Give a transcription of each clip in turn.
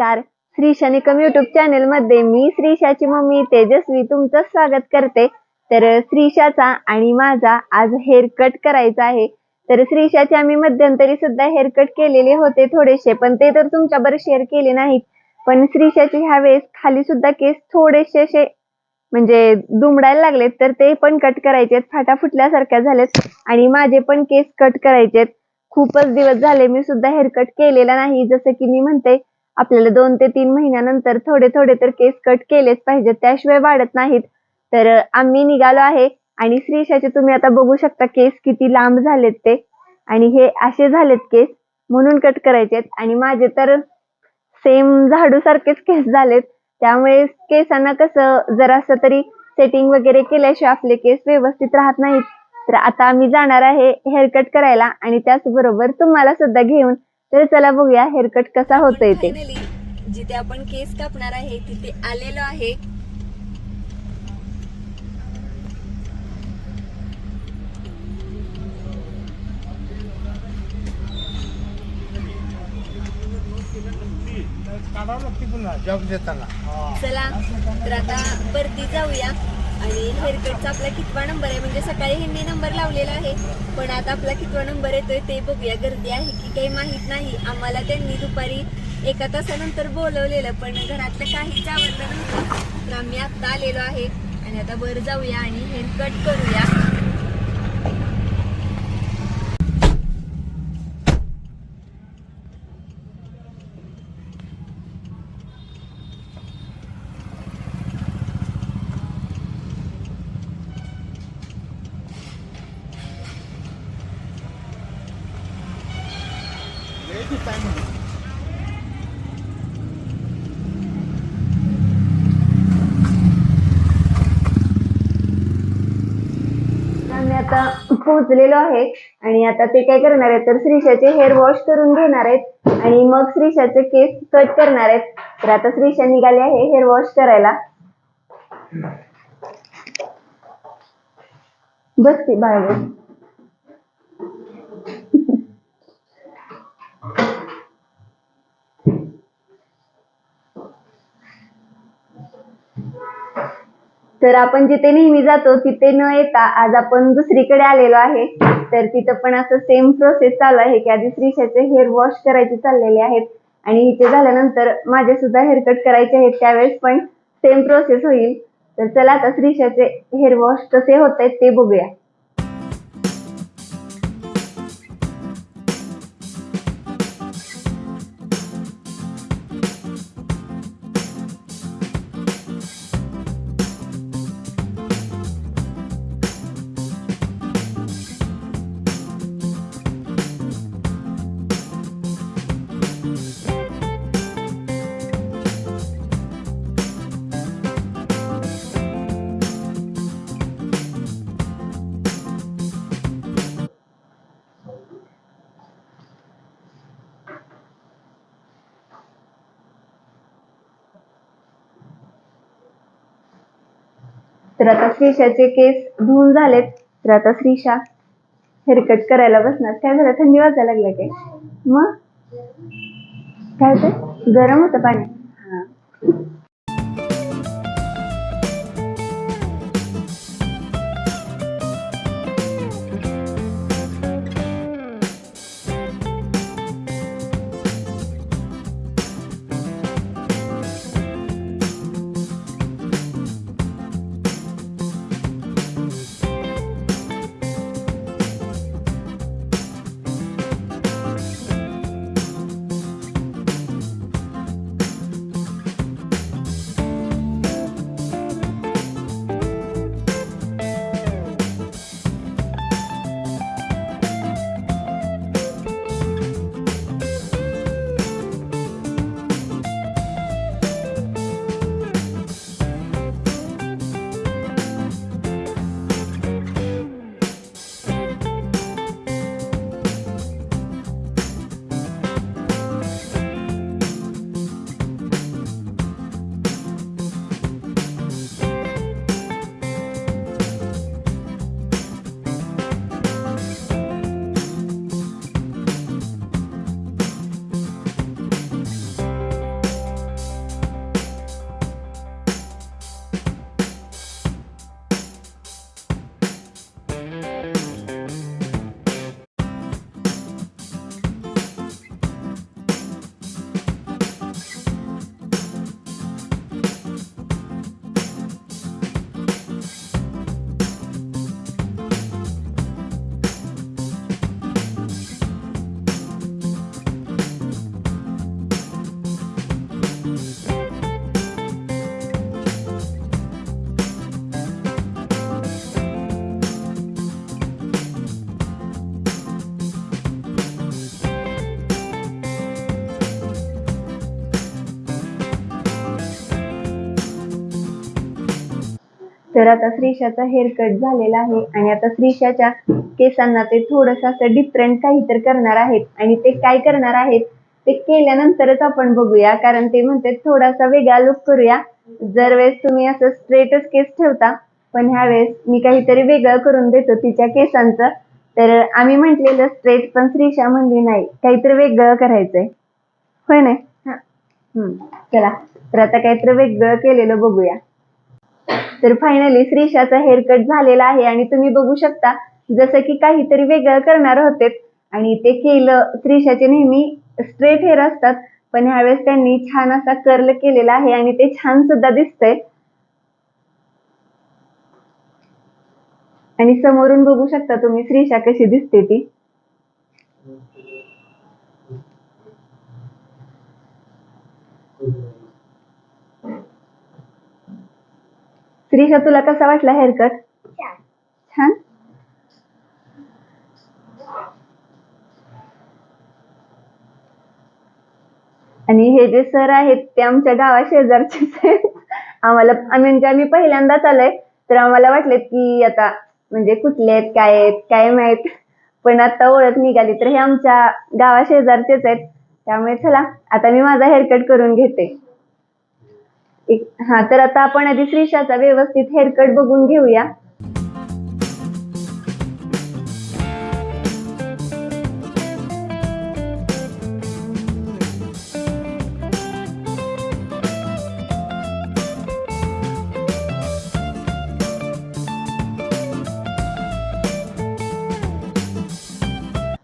नमस्कार. श्री शनिकम युट्यूब चॅनलमध्ये मी श्रीशाची मम्मी तेजस्वी तुमचं स्वागत करते. तर श्रीशाचा आणि माझा आज हेअर कट करायचा आहे. तर श्रीशाचे आम्ही मध्यंतरी सुद्धा हेअर कट केलेले होते थोडेसे पण ते तर तुमच्याबरोबर शेअर केले नाहीत. पण श्रीशाचे ह्या वेळेस खाली सुद्धा केस थोडेसे असे म्हणजे दुमडायला लागलेत तर ते पण कट करायचेत फाटा फुटल्यासारख्या झालेत आणि माझे पण केस कट करायचेत खूपच दिवस झाले मी सुद्धा हेअरकट केलेला नाही जसं की मी म्हणते आपल्याला दोन ते तीन महिन्यानंतर थोडे थोडे तर केस कट केलेच पाहिजेत. त्याशिवाय वाढत नाहीत. तर आम्ही निघालो आहे आणि श्रीशाचे तुम्ही आता बघू शकता केस किती लांब झालेत ते. आणि हे असे झालेत केस म्हणून कट करायचेत आणि माझे तर सेम झाडू सारखेच केस झालेत. त्यामुळे केसांना कसं जरासं तरी सेटिंग वगैरे केल्याशिवाय आपले केस व्यवस्थित राहत नाहीत. तर आता आम्ही जाणार आहे हेअरकट करायला आणि त्याचबरोबर तुम्हाला सुद्धा घेऊन तर चला बघूया हेअरकट कसा होतोय ते. जिथे आपण केस कापणार आहे तिथे आलेलो आहे. काढावं लागते पुन्हा जॉब देताना. चला तर आता वरती जाऊया. आणि हेअरकटचा आपला कितवा नंबर आहे. म्हणजे सकाळी ह्यांनी नंबर लावलेला आहे. पण आता आपला कितवा नंबर येतोय ते बघूया. गर्दी आहे की काही माहीत नाही. आम्हाला त्यांनी दुपारी एका तासानंतर बोलवलेलं पण घरातलं काहीच आवडलं नव्हतं. तर आम्ही आत्ता आलेलो आहे. आणि आता बरं जाऊया आणि हेअर कट करूया आम्ही आता पोहोचलेलो आहे. आणि आता ते काय करणार आहेत? तर श्रीशाचे हेअर वॉश करून घेणार आहेत. आणि मग श्रीशाचे केस कट करणार आहेत. तर आता श्रीशा निघाली आहे हेअर वॉश करायला. बसते बाय बस. तर आपण जिथे नेहमी जातो तिथे न येता आज आपण दुसरीकडे आलेलो आहे. तर तिथं पण असं सेम प्रोसेस चालू आहे की आधी श्रीशाचे हेअर वॉश करायचे चाललेले आहेत. आणि इथे झाल्यानंतर माझे सुद्धा हेअरकट करायचे आहेत त्यावेळेस पण सेम प्रोसेस होईल. तर चला आता श्रीशाचे हेअर वॉश कसे होत आहेत ते बघूया. तर आता श्रीशाचे केस धुवून झालेत. तर आता श्रीशा हेअरकट करायला बसणार. काय झालं? थंडी वाजायला लागलं काय मग? काय ते गरम होतं पाणी. तर आता श्रीषाचा हेअर कट झालेला आहे आणि आता श्रीषाच्या केसांना ते थोडस असं डिफरंट काहीतरी करणार आहेत. आणि ते काय करणार आहेत ते केल्यानंतरच आपण बघूया. कारण ते म्हणते थोडासा वेगळा लुक करूया. जर वेळेस तुम्ही असं स्ट्रेटच केस ठेवता पण ह्या वेळेस मी काहीतरी वेगळं करून देतो तिच्या केसांचं. तर आम्ही म्हटलेलं स्ट्रेट पण श्रीषा म्हणली नाही काहीतरी वेगळं करायचंय. होय नाही? हम्म. चला तर आता काहीतरी वेगळं केलेलं बघूया. तर फायनली श्रीषाचा हेअर कट झालेला आहे आणि तुम्ही बघू शकता जसं की काहीतरी वेगळं करणार होते आणि ते केलं श्रीषाचे नेहमी स्ट्रेट हेअर असतात पण ह्यावेळेस त्यांनी छान असा कर्ल केलेला आहे आणि ते छान सुद्धा दिसतंय. आणि समोरून बघू शकता तुम्ही श्रीषा कशी दिसते ती. श्रीषा तुला कसा वाटला हेअरकट छान. आणि हे जे सर आहेत ते आमच्या गावा शेजारचेच आहेत. आम्हाला आम्ही म्हणजे आम्ही पहिल्यांदाच आलोय तर आम्हाला वाटले की आता म्हणजे कुठले आहेत काय आहेत काय माहीत. पण आता ओळख निघाली तर हे आमच्या गावा शेजारचेच आहेत. त्यामुळे चला आता मी माझा हेअरकट करून घेते. एक- हा तर आता आपण आधी श्रीषाचा व्यवस्थित हेअरकट बघून घेऊया.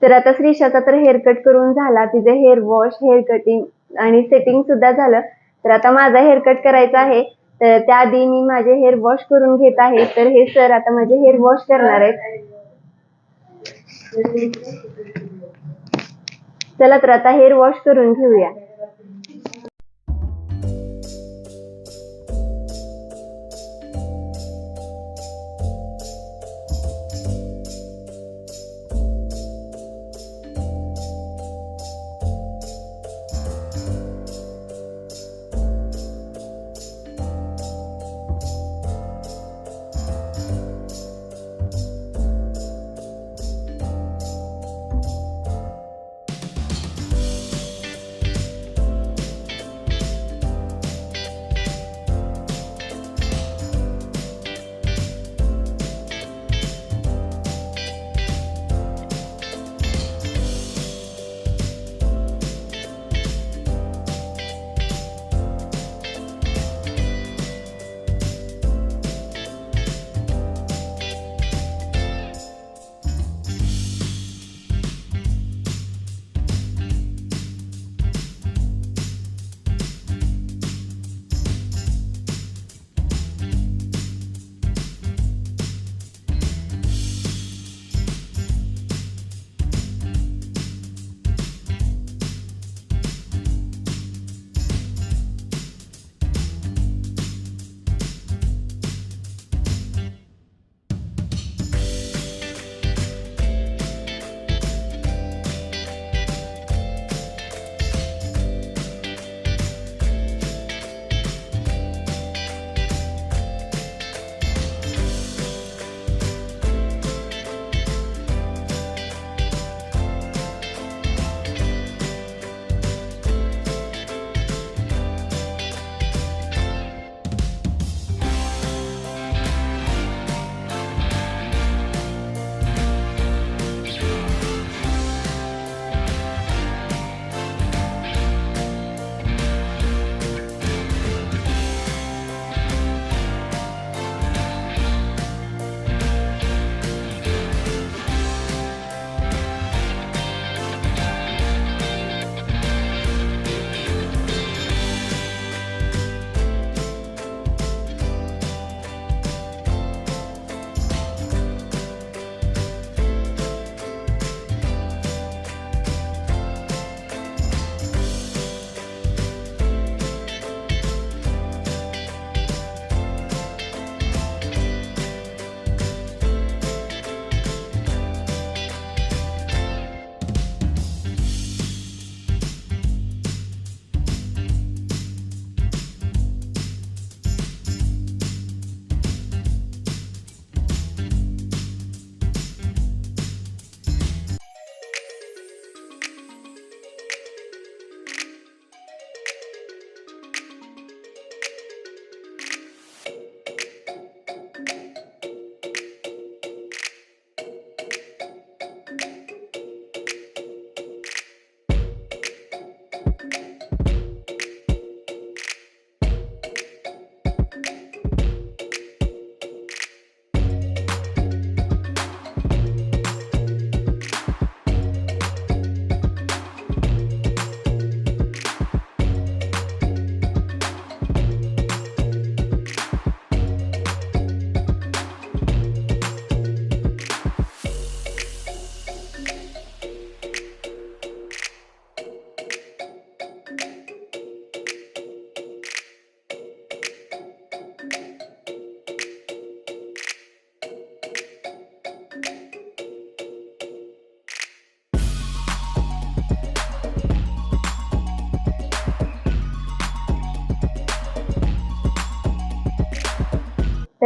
तर आता श्रीषाचा तर हेअर कट करून झाला. तिचे हेअर वॉश हेअर कटिंग आणि सेटिंग सुद्धा झालं. तर आता माझा हेअर कट करायचा आहे. तर त्याआधी मी माझे हेअर वॉश करून घेत आहे. तर हे सर आता माझे हेअर वॉश करणार आहेत. चला तर आता हेअर वॉश करून घेऊया.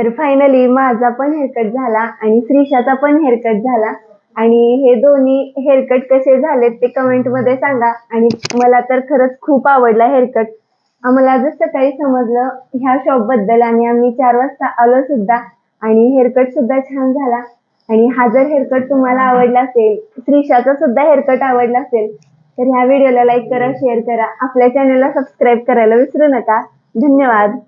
तर फायनली माझा पण हेअरकट झाला आणि श्रीषाचा पण हेअरकट झाला. आणि हे दोन्ही हेअरकट कसे झालेत ते कमेंटमध्ये सांगा. आणि मला तर खरंच खूप आवडला हेअरकट आम्हाला आजच सकाळी समजलं ह्या शॉपबद्दल आणि आम्ही चार वाजता आलो सुद्धा आणि हेअरकट सुद्धा छान झाला. आणि हा जर हेअरकट तुम्हाला आवडला असेल श्रीषाचा सुद्धा हेअरकट आवडला असेल तर ह्या व्हिडिओला लाईक करा शेअर करा. आपल्या चॅनलला सबस्क्राईब करायला विसरू नका. धन्यवाद.